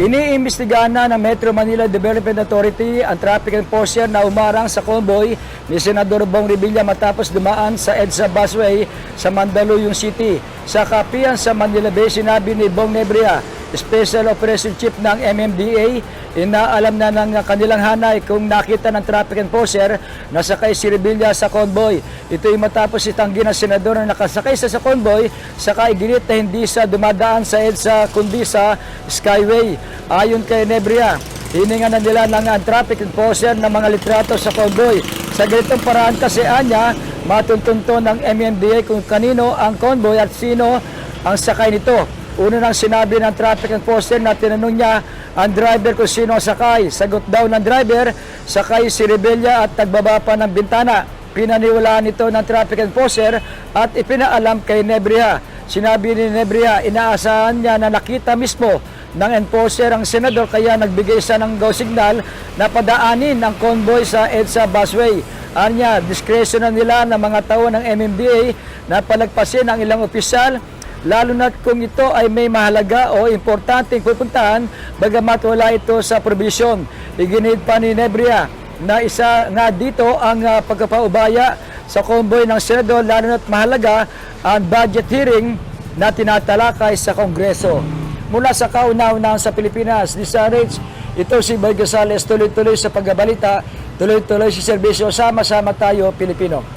Iniimbestigahan na ng Metro Manila Development Authority ang traffic enforcer na umarang sa convoy ni Senador Bong Revilla matapos dumaan sa EDSA busway sa Mandaluyong City. Sa kapiyan sa Manila Bay, sinabi ni Bong Nebria, Special Operation Chief ng MMDA, inaalam na ng kanilang hanay kung nakita ng traffic enforcer na sakay si Revilla sa convoy. Ito ay matapos itanggi ng senador na nakasakay sa, sa convoy sa kaiginit na hindi sa dumadaan sa EDSA kundi sa Skyway. Ayon kay Nebria, hininga na nila ng ang traffic enforcer ng mga litrato sa convoy. Sa ganitong paraan kasi anya, matuntunto ng MMDA kung kanino ang convoy at sino ang sakay nito. Una nang sinabi ng traffic enforcer na tinanong niya ang driver kung sino ang sakay. Sagot daw ng driver, sakay si Rebella at nagbaba pa ng bintana. Pinaniwalaan ito ng traffic enforcer at ipinaalam kay Nebria. Sinabi ni Nebria, inaasahan niya na nakita mismo ng enforcer ang senador kaya nagbigay siya ng go signal na padaanin ang convoy sa EDSA busway. Anya, discretion na nila ng mga tao ng MMDA na palagpasin ang ilang opisyal lalo na kung ito ay may mahalaga o importanteng pupuntahan bagamat wala ito sa provision. Iginid pa ni Nebria na isa nga dito ang uh, pagkapaubaya sa convoy ng Senado lalo na't mahalaga ang budget hearing na tinatalakay sa Kongreso. Mula sa kauna-unahan sa Pilipinas, ni Sarich, ito si Boy Gonzales tuloy-tuloy sa pagbabalita, tuloy-tuloy si serbisyo, sama-sama tayo Pilipino.